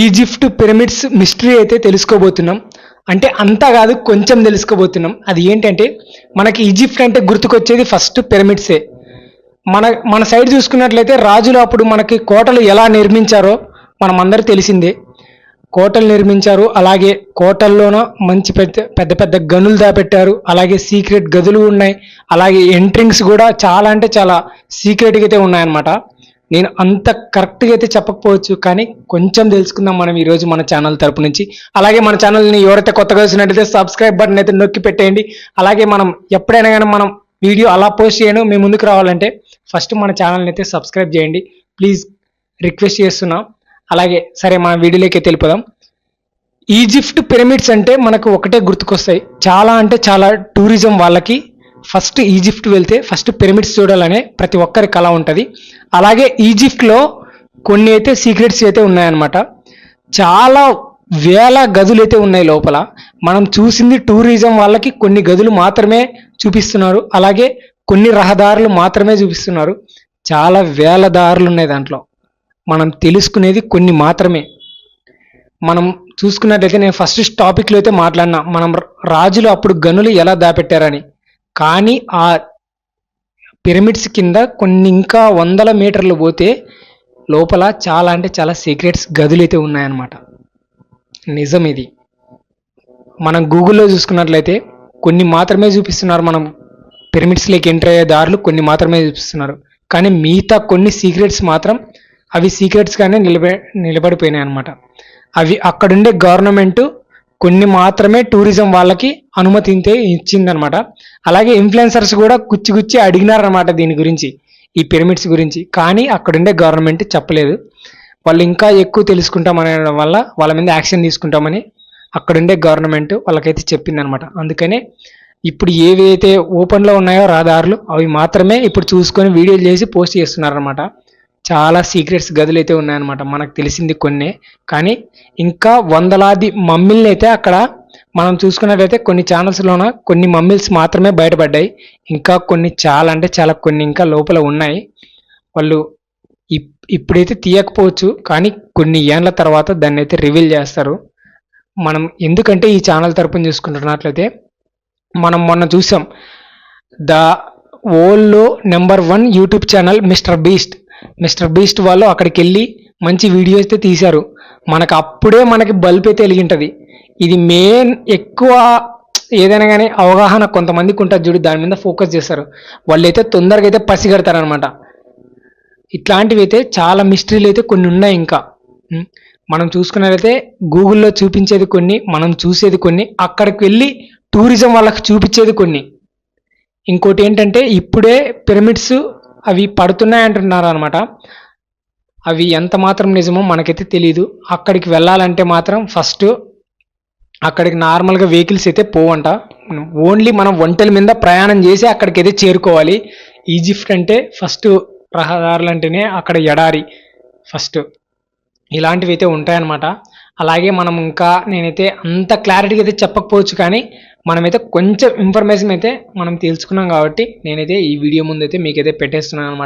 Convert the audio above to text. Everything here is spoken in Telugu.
ఈజిప్ట్ పిరమిడ్స్ మిస్టరీ అయితే తెలుసుకోబోతున్నాం. అంటే అంతా కాదు కొంచెం తెలుసుకోబోతున్నాం. అది ఏంటంటే మనకి ఈజిప్ట్ అంటే గుర్తుకొచ్చేది ఫస్ట్ పిరమిడ్సే. మన మన సైడ్ చూసుకున్నట్లయితే రాజులు అప్పుడు మనకి కోటలు ఎలా నిర్మించారో మనం అందరూ తెలిసిందే. కోటలు నిర్మించారు అలాగే కోటల్లోనూ మంచి పెద్ద పెద్ద పెద్ద గనులు దాపెట్టారు అలాగే సీక్రెట్ గదులు ఉన్నాయి అలాగే ఎంట్రింగ్స్ కూడా చాలా అంటే చాలా సీక్రెట్గా అయితే ఉన్నాయన్నమాట. నేను అంత కరెక్ట్గా అయితే చెప్పకపోవచ్చు కానీ కొంచెం తెలుసుకుందాం మనం ఈరోజు మన ఛానల్ తరపు నుంచి. అలాగే మన ఛానల్ని ఎవరైతే కొత్తగా వచ్చినట్టయితే సబ్స్క్రైబ్ బటన్ అయితే నొక్కి పెట్టేయండి. అలాగే మనం ఎప్పుడైనా కానీ మనం వీడియో అలా పోస్ట్ చేయను మీ ముందుకు రావాలంటే ఫస్ట్ మన ఛానల్ని అయితే సబ్స్క్రైబ్ చేయండి. ప్లీజ్ రిక్వెస్ట్ చేస్తున్నాం. అలాగే సరే మన వీడియోలోకి తెలిపోదాం ఈజిప్ట్ పిరమిడ్స్ అంటే మనకు ఒకటే గుర్తుకొస్తాయి. చాలా అంటే చాలా టూరిజం వాళ్ళకి ఫస్ట్ ఈజిప్ట్ వెళ్తే ఫస్ట్ పిరమిడ్స్ చూడాలనే ప్రతి ఒక్కరి కళ ఉంటుంది. అలాగే ఈజిప్ట్లో కొన్ని అయితే సీక్రెట్స్ అయితే ఉన్నాయన్నమాట. చాలా వేల గదులు అయితే ఉన్నాయి లోపల. మనం చూసింది టూరిజం వాళ్ళకి కొన్ని గదులు మాత్రమే చూపిస్తున్నారు. అలాగే కొన్ని రహదారులు మాత్రమే చూపిస్తున్నారు. చాలా వేల దారులు ఉన్నాయి దాంట్లో. మనం తెలుసుకునేది కొన్ని మాత్రమే. మనం చూసుకున్నట్లయితే నేను ఫస్ట్ టాపిక్లో అయితే మాట్లాడినా. మనం రాజులు అప్పుడు గనులు ఎలా దాపెట్టారని. కానీ ఆ పిరమిడ్స్ కింద కొన్ని ఇంకా వందల మీటర్లు పోతే లోపల చాలా అంటే చాలా సీక్రెట్స్ గదులు అయితే ఉన్నాయన్నమాట. నిజం ఇది. మనం గూగుల్లో చూసుకున్నట్లయితే కొన్ని మాత్రమే చూపిస్తున్నారు మనం. పిరమిడ్స్లోకి ఎంటర్ అయ్యే దారులు కొన్ని మాత్రమే చూపిస్తున్నారు. కానీ మిగతా కొన్ని సీక్రెట్స్ మాత్రం అవి సీక్రెట్స్గానే నిలబ నిలబడిపోయినాయి అనమాట అవి అక్కడుండే గవర్నమెంట్ కొన్ని మాత్రమే టూరిజం వాళ్ళకి అనుమతింతే ఇచ్చిందనమాట. అలాగే ఇన్ఫ్లుయెన్సర్స్ కూడా గుచ్చి గుచ్చి అడిగినారనమాట దీని గురించి ఈ పిరమిడ్స్ గురించి. కానీ అక్కడుండే గవర్నమెంట్ చెప్పలేదు. వాళ్ళు ఇంకా ఎక్కువ తెలుసుకుంటామనే వల్ల వాళ్ళ మీద యాక్షన్ తీసుకుంటామని అక్కడుండే గవర్నమెంట్ వాళ్ళకైతే చెప్పిందనమాట. అందుకనే ఇప్పుడు ఏవైతే ఓపెన్లో ఉన్నాయో రహదారులు అవి మాత్రమే ఇప్పుడు చూసుకొని వీడియోలు చేసి పోస్ట్ చేస్తున్నారనమాట. చాలా సీక్రెట్స్ గదులు అయితే ఉన్నాయన్నమాట. మనకు తెలిసింది కొన్ని. కానీ ఇంకా వందలాది మమ్మిల్ని అయితే అక్కడ మనం చూసుకున్నట్లయితే కొన్ని ఛానల్స్లోన కొన్ని మమ్మిల్స్ మాత్రమే బయటపడ్డాయి. ఇంకా కొన్ని చాలా అంటే చాలా కొన్ని ఇంకా లోపల ఉన్నాయి. వాళ్ళు ఇప్- ఇప్పుడైతే తీయకపోవచ్చు. కానీ కొన్ని ఏండ్ల తర్వాత దాన్ని అయితే రివీల్ చేస్తారు. మనం ఎందుకంటే ఈ ఛానల్ తరపున చూసుకుంటున్నట్లయితే మనం మొన్న చూసాం. The world number one YouTube channel Mister Beast. Mister Beast వాళ్ళు అక్కడికి వెళ్ళి మంచి వీడియో అయితే తీశారు. మనకు అప్పుడే మనకి బల్బ్ అయితే వెలిగింటుంది. ఇది మెయిన్ ఎక్కువ ఏదైనా కానీ అవగాహన కొంతమందికి ఉంటుంది చూడు దాని మీద ఫోకస్ చేస్తారు. వాళ్ళు అయితే తొందరగా అయితే పసిగడతారనమాట ఇట్లాంటివి అయితే చాలా మిస్టరీలు అయితే కొన్ని ఉన్నాయి ఇంకా. మనం చూసుకున్నట్లయితే గూగుల్లో చూపించేది కొన్ని మనం చూసేది కొన్ని అక్కడికి వెళ్ళి టూరిజం వాళ్ళకి చూపించేది కొన్ని. ఇంకోటి ఏంటంటే ఇప్పుడే పిరమిడ్స్ అవి పడుతున్నాయి అంటున్నారు అనమాట అవి ఎంత మాత్రం నిజమో మనకైతే తెలియదు అక్కడికి వెళ్ళాలంటే మాత్రం ఫస్ట్ అక్కడికి నార్మల్గా వెహికల్స్ అయితే పోవంట. ఓన్లీ మనం ఒంటల మీద ప్రయాణం చేసి అక్కడికి అయితే చేరుకోవాలి. ఈజిప్ట్ అంటే ఫస్ట్ రహదారులు అంటేనే అక్కడ ఎడారి. ఫస్ట్ ఇలాంటివి అయితే ఉంటాయన్నమాట. అలాగే మనం ఇంకా నేనైతే అంత క్లారిటీగా అయితే చెప్పకపోవచ్చు కానీ మనమైతే కొంచెం ఇన్ఫర్మేషన్ అయితే మనం తెలుసుకున్నాం కాబట్టి నేనైతే ఈ వీడియో ముందు అయితే మీకైతే పెట్టేస్తున్నాను అనమాట